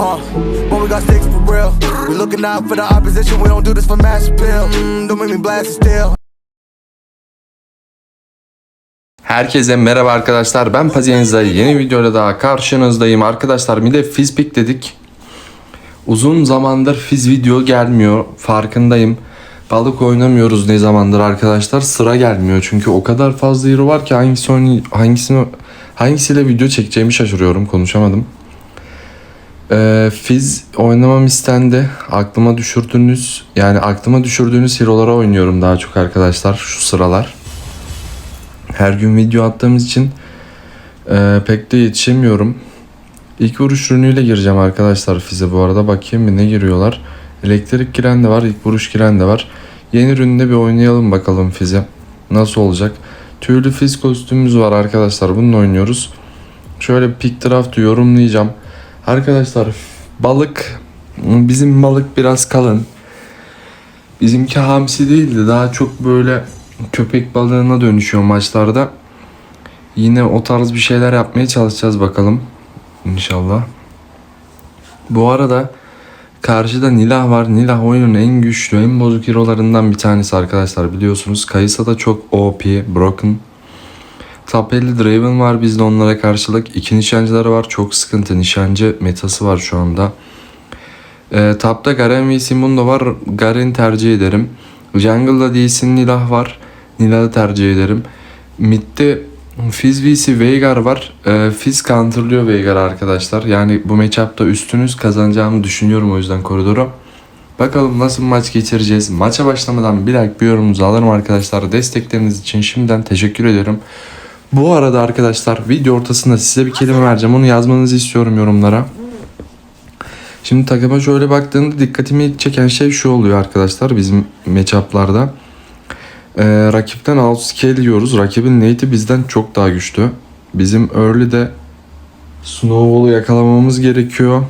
Uh, when we got sticks for real. We looking out for the opposition. We don't do this for mass appeal. Mm, don't make me blast it still. Herkese merhaba arkadaşlar. Ben Pazienza. Yeni videoyla daha karşınızdayım. Arkadaşlar bir de Fizpik dedik. Uzun zamandır Fiz video gelmiyor. Farkındayım. Balık oynamıyoruz ne zamandır arkadaşlar. Sıra gelmiyor. Çünkü o kadar fazla hero var ki hangisi hangisini hangisiyle video çekeceğimi şaşırıyorum. Konuşamadım. Ee, Fiz oynamam istendi. Aklıma düşürdüğünüz yani aklıma düşürdüğünüz hero'lara oynuyorum daha çok arkadaşlar şu sıralar her gün video attığımız için e, pek de yetişemiyorum. İlk vuruş ürünüyle gireceğim arkadaşlar fize bu arada. Bakayım bir ne giriyorlar. Elektrik giren de var, ilk vuruş giren de var. Yeni üründe bir oynayalım bakalım fize. Nasıl olacak? Tüylü fiz kostümümüz var arkadaşlar. Bununla oynuyoruz. Şöyle pick draft yorumlayacağım. Arkadaşlar balık bizim balık biraz kalın. Bizimki hamsi değildi. Daha çok böyle köpek balığına dönüşüyor maçlarda. Yine o tarz bir şeyler yapmaya çalışacağız bakalım. İnşallah. Bu arada karşıda Nilah var. Nilah oyunun en güçlü, en bozuk hero'larından bir tanesi arkadaşlar biliyorsunuz. Kayısa da çok OP, broken. 50 Draven var bizde onlara karşılık. İki nişancıları var. Çok sıkıntı. Nişancı metası var şu anda. E, tapta Garen ve Simundo var. Garen tercih ederim. Jungle'da değilsin Nilah var. Nilah'ı tercih ederim. Mid'de Fizz vs Veigar var. E, Fizz counterlıyor Veigar arkadaşlar. Yani bu matchup'ta üstünüz kazanacağımı düşünüyorum o yüzden koridoru. Bakalım nasıl maç geçireceğiz. Maça başlamadan bir like bir yorumunuzu alırım arkadaşlar. Destekleriniz için şimdiden teşekkür ederim. Bu arada arkadaşlar video ortasında size bir kelime vereceğim. Onu yazmanızı istiyorum yorumlara. Şimdi takıma şöyle baktığımda dikkatimi çeken şey şu oluyor arkadaşlar bizim matchup'larda. Ee, rakipten outscale yiyoruz. Rakibin nate'i bizden çok daha güçlü. Bizim early'de Snowball'u yakalamamız gerekiyor.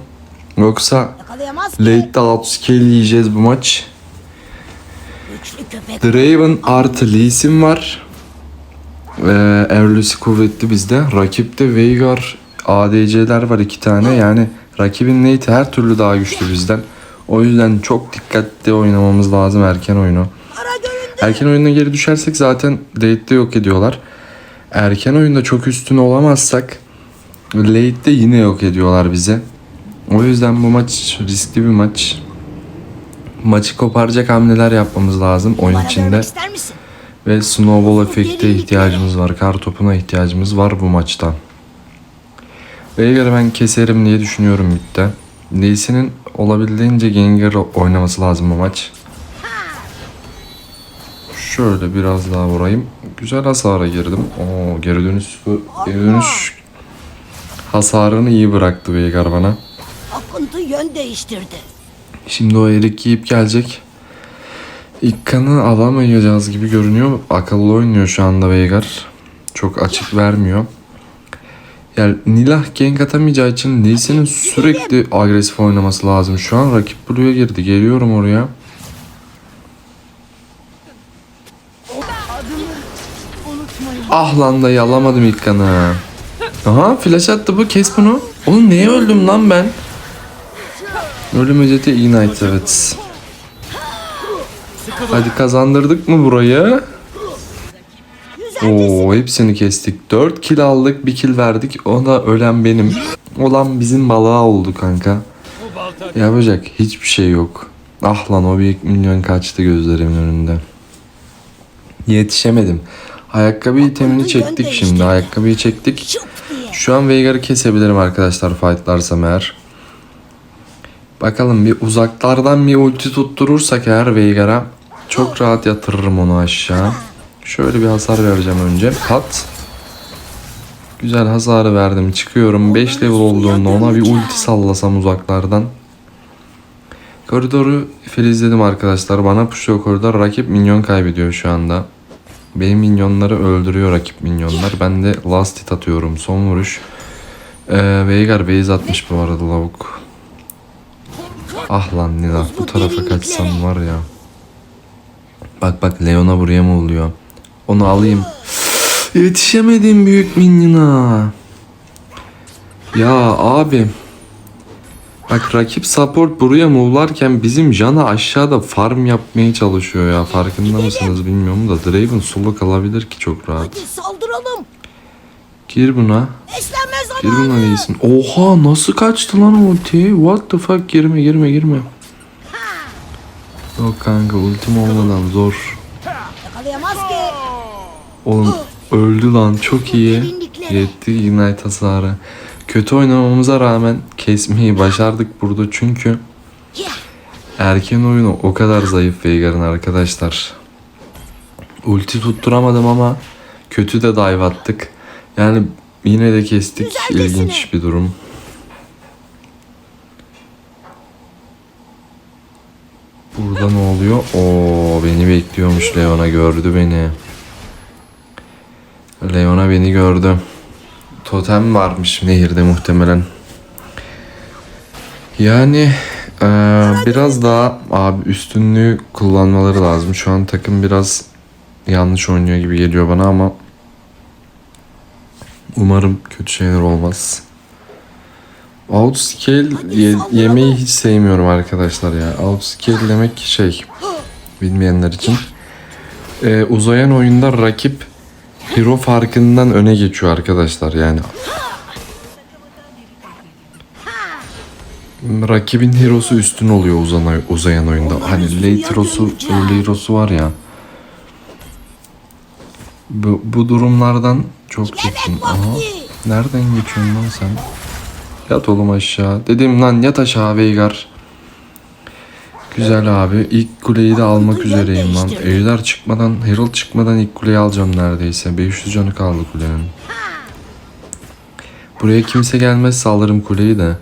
Yoksa late'de outscale yiyeceğiz bu maç. Draven artı Lee Sin var. Ee, kuvvetli bizde. Rakipte Veigar, ADC'ler var iki tane. Yani rakibin nate'i her türlü daha güçlü bizden. O yüzden çok dikkatli oynamamız lazım erken oyunu. Erken oyuna geri düşersek zaten late'de yok ediyorlar. Erken oyunda çok üstün olamazsak late'de yine yok ediyorlar bize. O yüzden bu maç riskli bir maç. Maçı koparacak hamleler yapmamız lazım oyun içinde. Ve snowball efekte ihtiyacımız var. Kar topuna ihtiyacımız var bu maçta. Veigar'ı ben keserim diye düşünüyorum midde. Lee'sinin olabildiğince Gengar oynaması lazım bu maç. Şöyle biraz daha vurayım. Güzel hasara girdim. Oo, geri dönüş geri dönüş hasarını iyi bıraktı Veigar bana. Akıntı yön değiştirdi. Şimdi o erik yiyip gelecek. İlk kanı alamayacağız gibi görünüyor. Akıllı oynuyor şu anda Veigar. Çok açık vermiyor. Yani Nilah gank atamayacağı için Lee'sinin sürekli agresif oynaması lazım. Şu an rakip Blue'ya girdi. Geliyorum oraya. Ah lan da yalamadım ilk kanı. Aha flash attı bu kes bunu. Oğlum neye öldüm lan ben? Ölüm özeti Ignite evet. Hadi kazandırdık mı burayı? Oo hepsini kestik. 4 kill aldık, 1 kill verdik. O da ölen benim. Olan bizim balığa oldu kanka. Yapacak hiçbir şey yok. Ah lan o büyük milyon kaçtı gözlerimin önünde. Yetişemedim. Ayakkabı itemini çektik şimdi. Ayakkabıyı çektik. Şu an Veigar'ı kesebilirim arkadaşlar fightlarsam eğer. Bakalım bir uzaklardan bir ulti tutturursak eğer Veigar'a çok rahat yatırırım onu aşağı. Şöyle bir hasar vereceğim önce. Pat. Güzel hasarı verdim. Çıkıyorum. 5 level olduğunda ona bir ulti sallasam uzaklardan. Koridoru filizledim arkadaşlar. Bana pushluyor koridor. Rakip minyon kaybediyor şu anda. Benim minyonları öldürüyor rakip minyonlar. Ben de last hit atıyorum. Son vuruş. Ee, Veigar base atmış bu arada lavuk. Ah lan Nila bu tarafa kaçsam var ya. Bak bak Leona buraya mı oluyor? Onu alayım. Yetişemedim büyük minyona. Ya abi. Bak rakip support buraya move'larken bizim Jana aşağıda farm yapmaya çalışıyor ya. Farkında mısınız bilmiyorum da Draven solo kalabilir ki çok rahat. Hadi saldıralım. Gir buna. Gir buna değilsin. Oha nasıl kaçtı lan ulti? What the fuck girme girme girme. Yok kanka ultim olmadan zor. Yakalayamaz ki. Oğlum öldü lan çok iyi. Yetti ignite hasarı. Kötü oynamamıza rağmen kesmeyi başardık burada çünkü erken oyunu o kadar zayıf Veigar'ın arkadaşlar. Ulti tutturamadım ama kötü de dive attık. Yani yine de kestik. İlginç bir durum. Burada ne oluyor? Oo beni bekliyormuş Leona gördü beni. Leona beni gördü. Totem varmış nehirde muhtemelen. Yani eee, biraz daha abi üstünlüğü kullanmaları lazım. Şu an takım biraz yanlış oynuyor gibi geliyor bana ama umarım kötü şeyler olmaz. Outscale ye- yemeği hiç sevmiyorum arkadaşlar ya. Outscale demek şey bilmeyenler için Eee, uzayan oyunda rakip hero farkından öne geçiyor arkadaşlar yani. Rakibin hero'su üstün oluyor uzan uzayan oyunda. Hani late hero'su, early hero'su var ya. Bu, bu durumlardan çok çektim. Aha. Nereden geçiyorsun lan sen? Yat oğlum aşağı. Dedim lan yat aşağı Veigar. Güzel abi. İlk kuleyi de almak üzereyim lan. Ejder çıkmadan, Herald çıkmadan ilk kuleyi alacağım neredeyse. 500 canı kaldı kulenin. Buraya kimse gelmezse alırım kuleyi de.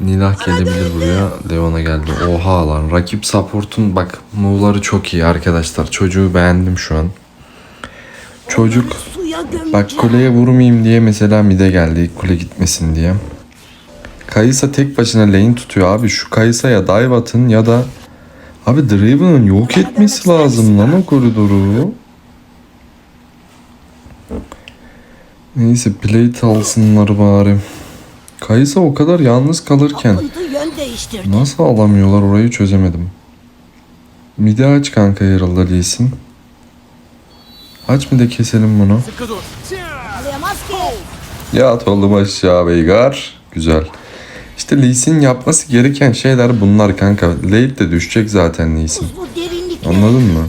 Nilah gelebilir buraya. Leona geldi. Oha lan. Rakip support'un bak move'ları çok iyi arkadaşlar. Çocuğu beğendim şu an. Çocuk. Bak kuleye vurmayayım diye mesela mide geldi kule gitmesin diye. Kayısa tek başına lane tutuyor abi. Şu Kayısa'ya dive atın ya da Abi Draven'ın yok etmesi lazım lan o koridoru. Neyse plate alsınlar bari. Kayısa o kadar yalnız kalırken nasıl alamıyorlar orayı çözemedim. Mide aç kanka Herald'a Lee'sin. Aç mide keselim bunu. Yat oğlum aşağı Veigar. Güzel. İşte Lee Sin yapması gereken şeyler bunlar kanka. Late de düşecek zaten Lee Sin. Anladın mı?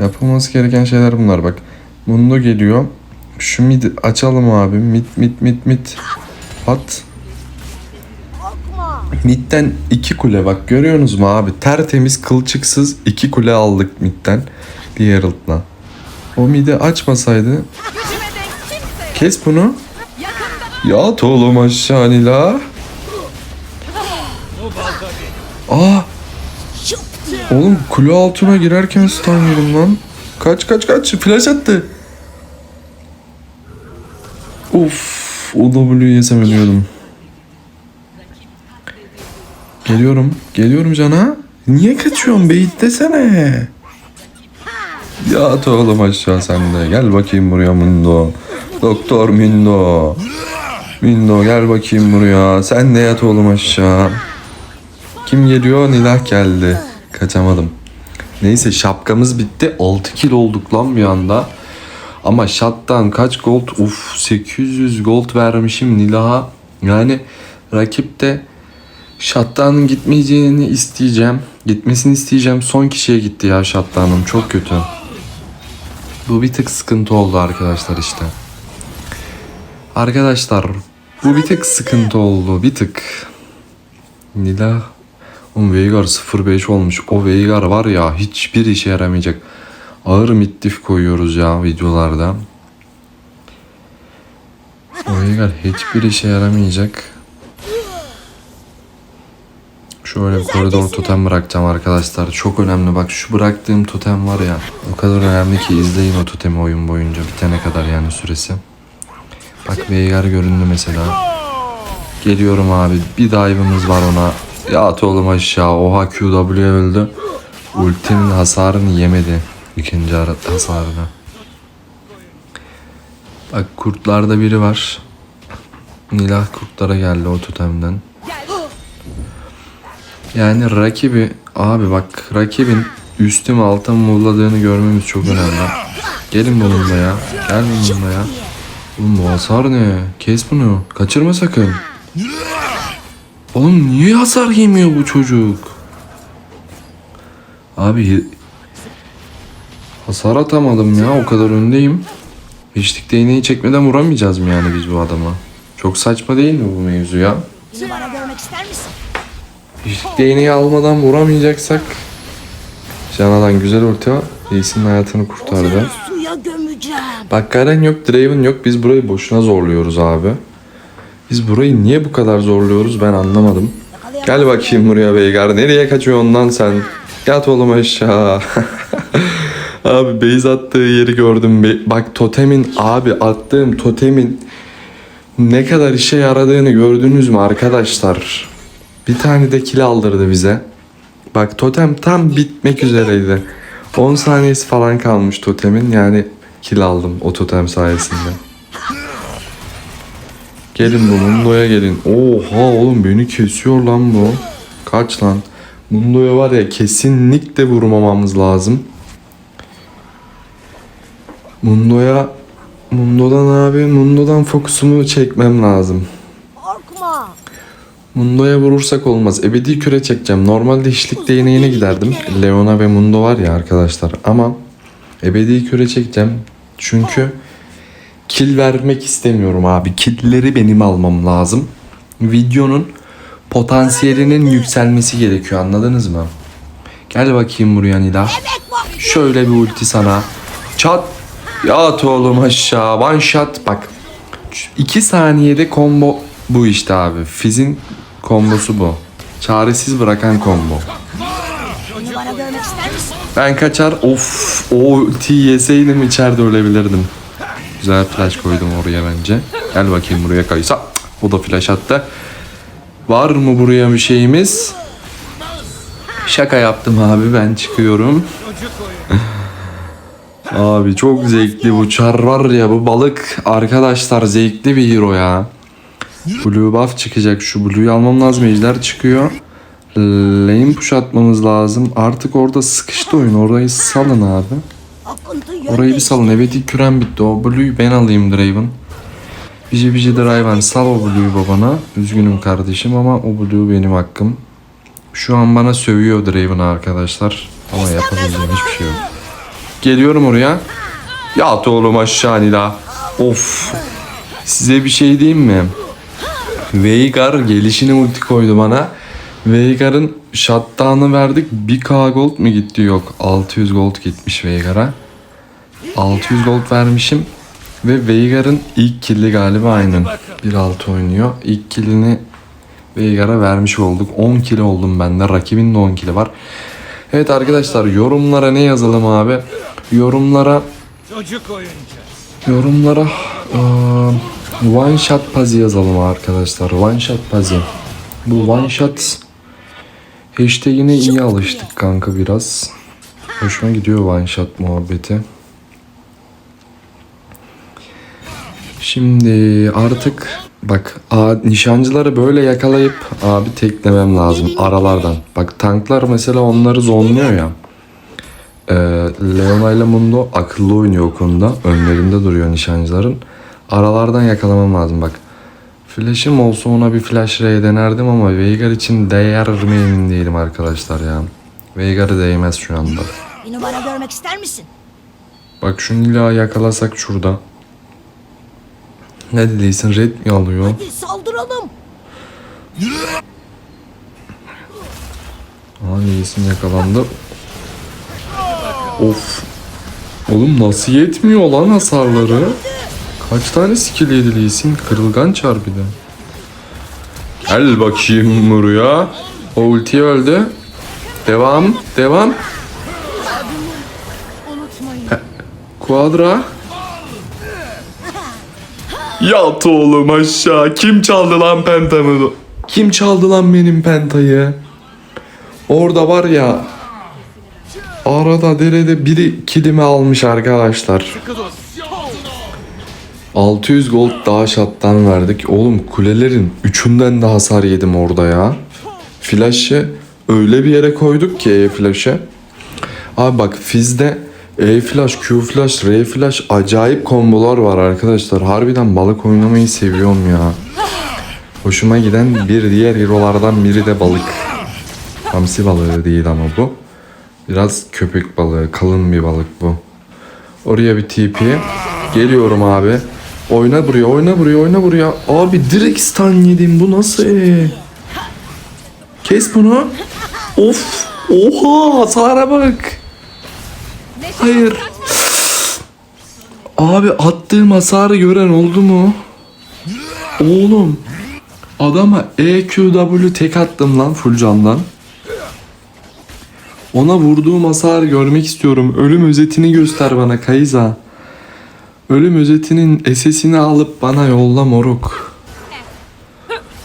Yapılması gereken şeyler bunlar bak. Mundo geliyor. Şu mid açalım abi. Mid mid mid mid. At. Korkma. Midden iki kule bak görüyorsunuz mu abi? Tertemiz kılçıksız iki kule aldık midden. Bir Herald'la. O midi açmasaydı. Kes bunu. Yat oğlum aşağı Nila. Aa oğlum kule altına girerken stun lan. Kaç kaç kaç flash attı. Of o W'yu yesem ölüyordum. Geliyorum. Geliyorum cana. Niye kaçıyorsun beyit desene. Yat oğlum aşağı sen de. Gel bakayım buraya Mundo. Doktor Mundo. Mundo gel bakayım buraya. Sen de yat oğlum aşağı. Kim geliyor? Nilah geldi. Kaçamadım. Neyse şapkamız bitti. 6 kill olduk lan bir anda. Ama shot'tan kaç gold? Uf 800 gold vermişim Nilah'a. Yani rakip de Shutdown'ın gitmeyeceğini isteyeceğim. Gitmesini isteyeceğim. Son kişiye gitti ya Shutdown'ın. Çok kötü. Bu bir tık sıkıntı oldu arkadaşlar işte. Arkadaşlar bu bir tık sıkıntı oldu. Bir tık. Nila Oğlum Veigar 05 olmuş. O Veigar var ya hiçbir işe yaramayacak. Ağır mittif koyuyoruz ya videolarda. O Veigar hiçbir işe yaramayacak. Şöyle bir koridor totem bırakacağım arkadaşlar. Çok önemli. Bak şu bıraktığım totem var ya. O kadar önemli ki izleyin o totemi oyun boyunca. Bitene kadar yani süresi. Bak Veigar göründü mesela. Geliyorum abi. Bir dive'ımız var ona. Ya at oğlum aşağı. Oha QW öldü. Ultinin hasarını yemedi. İkinci hasarını. Bak kurtlarda biri var. Nilah kurtlara geldi o totemden. Yani rakibi abi bak rakibin üstü mü alta mı mulladığını görmemiz çok önemli. Gelin bununla ya. Gel bununla ya. Oğlum bu hasar ne? Kes bunu. Kaçırma sakın. Oğlum niye hasar yemiyor bu çocuk? Abi hasar atamadım ya o kadar öndeyim. Hiçlik değneği çekmeden vuramayacağız mı yani biz bu adama? Çok saçma değil mi bu mevzu ya? Hiçlik değneği almadan vuramayacaksak Cana'dan güzel ulti var. Lee'sin hayatını kurtardı. Gömeceğim. Bak Garen yok, Draven yok. Biz burayı boşuna zorluyoruz abi. Biz burayı niye bu kadar zorluyoruz ben anlamadım. Gel bakayım buraya Veigar. Nereye kaçıyorsun lan sen? Yat oğlum aşağı. abi base attığı yeri gördüm. Bak totemin abi attığım totemin ne kadar işe yaradığını gördünüz mü arkadaşlar? Bir tane de kill aldırdı bize. Bak totem tam bitmek üzereydi. 10 saniyesi falan kalmış totemin. Yani kill aldım o totem sayesinde. Gelin bu Mundo'ya gelin. Oha oğlum beni kesiyor lan bu. Kaç lan. Mundo'ya var ya kesinlikle vurmamamız lazım. Mundo'ya Mundo'dan abi Mundo'dan fokusumu çekmem lazım. Korkma. Mundo'ya vurursak olmaz. Ebedi küre çekeceğim. Normalde hiçlik değneğine giderdim. Leona ve Mundo var ya arkadaşlar. Ama ebedi küre çekeceğim. Çünkü kill vermek istemiyorum abi. Killleri benim almam lazım. Videonun potansiyelinin yükselmesi gerekiyor. Anladınız mı? Gel bakayım buraya Nila. Şöyle bir ulti sana. Çat. Yat oğlum aşağı. One shot. Bak. 2 saniyede combo bu işte abi. Fizz'in kombosu bu. Çaresiz bırakan combo. Beni bana görmek ister misin? Ben kaçar. Of. O ultiyi yeseydim içeride ölebilirdim. Güzel flash koydum oraya bence. Gel bakayım buraya Kaysa. O da flash attı. Var mı buraya bir şeyimiz? Şaka yaptım abi ben çıkıyorum. Abi çok zevkli bu çar var ya bu balık arkadaşlar zevkli bir hero ya. Blue buff çıkacak şu blue'yu almam lazım ejder çıkıyor. Lane push atmamız lazım. Artık orada sıkıştı oyun orayı salın abi. Orayı bir salın evet ilk küren bitti o blue'yu ben alayım Draven. Bici bici Draven sal o blue'yu babana. Üzgünüm kardeşim ama o blue benim hakkım. Şu an bana sövüyor Draven arkadaşlar. Ama yapabileceğim hiçbir şey yok. Geliyorum oraya. Yat oğlum aşağı Nila. Of. Size bir şey diyeyim mi? Veigar gelişine ulti koydu bana. Veigar'ın shutdown'ı verdik. 1k gold mu gitti? Yok. 600 gold gitmiş Veigar'a. 600 gold vermişim. Ve Veigar'ın ilk kill'i galiba aynen. 1.6 oynuyor. İlk kill'ini Veigar'a vermiş olduk. 10 kill oldum ben de. Rakibin de 10 kill'i var. Evet arkadaşlar yorumlara ne yazalım abi? Yorumlara. Yorumlara eee, one shot pazi yazalım arkadaşlar. One shot pazi. Bu one shot hashtagine iyi alıştık kanka biraz. Hoşuma gidiyor one shot muhabbeti. Şimdi artık bak a, nişancıları böyle yakalayıp abi teklemem lazım aralardan. Bak tanklar mesela onları zonluyor ya. Ee, Leona ile Mundo akıllı oynuyor o konuda. Önlerinde duruyor nişancıların. Aralardan yakalamam lazım bak. Flash'ım olsa ona bir flash ray denerdim ama Veigar için değer mi emin değilim arkadaşlar ya. Veigar'ı değmez şu anda. Beni bana görmek ister misin? Bak şu Nila'yı yakalasak şurada. Ne dediysin red mi alıyor? Hadi saldıralım. Aha iyisin yakalandı. Of. Oğlum nasıl yetmiyor lan hasarları? Kaç tane skill yedi? Kırılgan çar bir de. Gel bakayım buraya. O ulti öldü. Devam. Devam. Quadra. Yat oğlum aşağı. Kim çaldı lan pentamı? Kim çaldı lan benim pentayı? Orada var ya Arada derede biri kilimi almış arkadaşlar. 600 gold daha şattan verdik. Oğlum kulelerin üçünden de hasar yedim orada ya. Flash'ı öyle bir yere koyduk ki E-Flash'ı. Abi bak Fizz'de E-Flash, Q-Flash, R-Flash acayip kombolar var arkadaşlar. Harbiden balık oynamayı seviyorum ya. Hoşuma giden bir diğer hero'lardan biri de balık. Hamsi balığı değil ama bu. Biraz köpek balığı, kalın bir balık bu. Oraya bir TP. Geliyorum abi. Oyna buraya, oyna buraya, oyna buraya. Abi direkt stun yedim. Bu nasıl? e? Kes bunu. Of. Oha hasara bak. Hayır. Abi attığım hasarı gören oldu mu? Oğlum. Adama EQW tek attım lan full candan. Ona vurduğum hasarı görmek istiyorum. Ölüm özetini göster bana Kayza. Ölüm özetinin SS'ini alıp bana yolla moruk.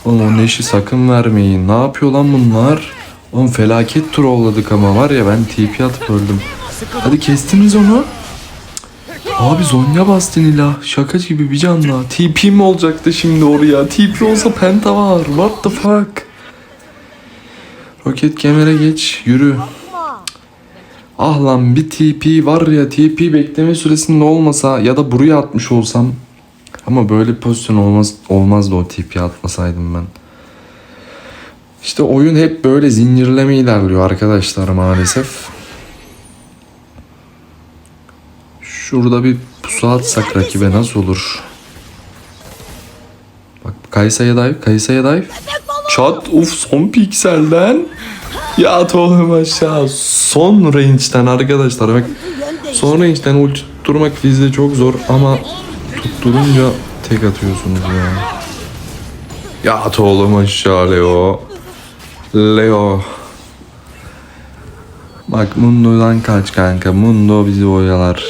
Oğlum o neşi sakın vermeyin. Ne yapıyor lan bunlar? Oğlum felaket trolladık ama var ya ben TP atıp öldüm. Hadi kestiniz onu. Abi Zonya bastın ila. Şaka gibi bir canla. TP mi olacaktı şimdi oraya? TP olsa penta var. What the fuck? Roket kemere geç. Yürü. Ah lan bir TP var ya TP bekleme süresinde olmasa ya da buraya atmış olsam ama böyle pozisyon olmaz olmazdı o TP atmasaydım ben. İşte oyun hep böyle zincirleme ilerliyor arkadaşlar maalesef. Şurada bir pusu atsak rakibe nasıl olur? Bak Kaysa'ya dive, Kaysa'ya dive. Çat uf son pikselden. Ya at oğlum aşağı. Son range'den arkadaşlar bak. Son range'den ulti tutturmak bizde çok zor ama tutturunca tek atıyorsunuz ya. Ya at oğlum aşağı Leo. Leo. Bak Mundo'dan kaç kanka. Mundo bizi oyalar.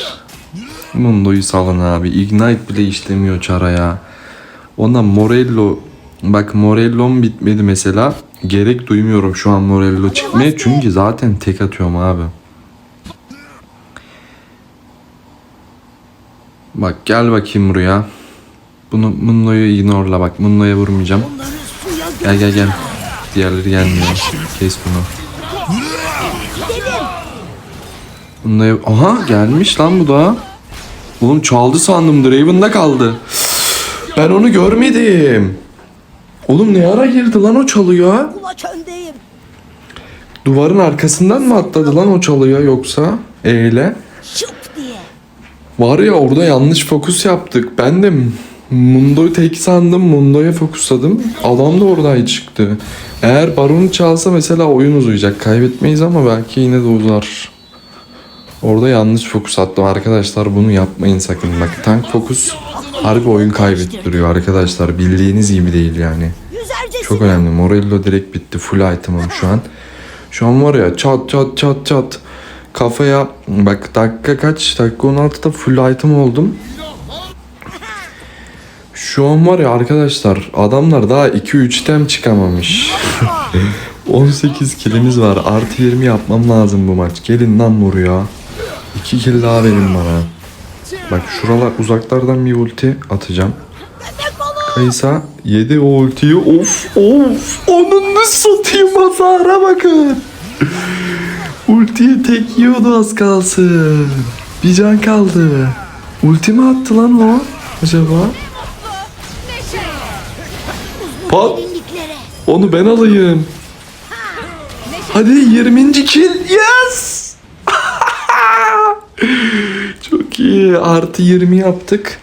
Mundo'yu salın abi. Ignite bile işlemiyor çaraya. Ondan Morello bak Morello'm bitmedi mesela. Gerek duymuyorum şu an Morello çıkmaya çünkü zaten tek atıyorum abi. Bak gel bakayım buraya. Bunu Mundo'yu ignorla bak. Mundo'ya vurmayacağım. Gel gel gel. Diğerleri gelmiyor. Kes bunu. Bunda Aha gelmiş lan bu da. Oğlum çaldı sandım. Draven'da kaldı. Ben onu görmedim. Oğlum ne ara girdi lan o çalıya? Kulaç öndeyim. Duvarın arkasından mı atladı lan o çalıya yoksa? Eyle. Şıp diye. Var ya orada yanlış fokus yaptık. Ben de Mundo'yu tek sandım. Mundo'ya fokusladım. Adam da oradan çıktı. Eğer Baron'u çalsa mesela oyun uzayacak. Kaybetmeyiz ama belki yine de uzar. Orada yanlış fokus attım arkadaşlar. Bunu yapmayın sakın. Bak tank fokus harbi oyun kaybettiriyor arkadaşlar. Bildiğiniz gibi değil yani. Yüzercesine. Çok önemli. Morello direkt bitti. Full item'ım şu an. Şu an var ya çat çat çat çat. Kafaya bak dakika kaç? Dakika 16'da full item oldum. Şu an var ya arkadaşlar adamlar daha 2-3 tem çıkamamış. 18 kilimiz var. Artı 20 yapmam lazım bu maç. Gelin lan buraya. 2 kill daha verin bana. Bak şuralar uzaklardan bir ulti atacağım. Kaysa yedi o of of onun ne satayım hasara bakın. Ultiyi tek yiyordu az kalsın. Bir can kaldı. Ulti mi attı lan o acaba? Pat onu ben alayım. Hadi 20. kill yes. Çok iyi artı 20 yaptık.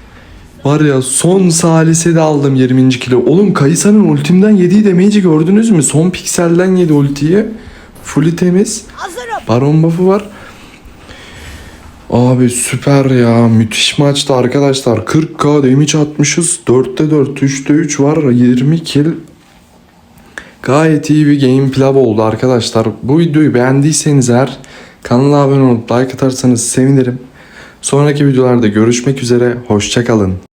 Var ya son salise de aldım 20. kilo. Oğlum Kayısa'nın ultimden yediği damage'i gördünüz mü? Son pikselden yedi ultiyi. Fully temiz. Hazırım. Baron buff'u var. Abi süper ya. Müthiş maçtı arkadaşlar. 40k damage atmışız. 4'te 4, 3'te 3 var. 20 kill. Gayet iyi bir gameplay oldu arkadaşlar. Bu videoyu beğendiyseniz eğer kanala abone olup like atarsanız sevinirim. Sonraki videolarda görüşmek üzere. Hoşçakalın.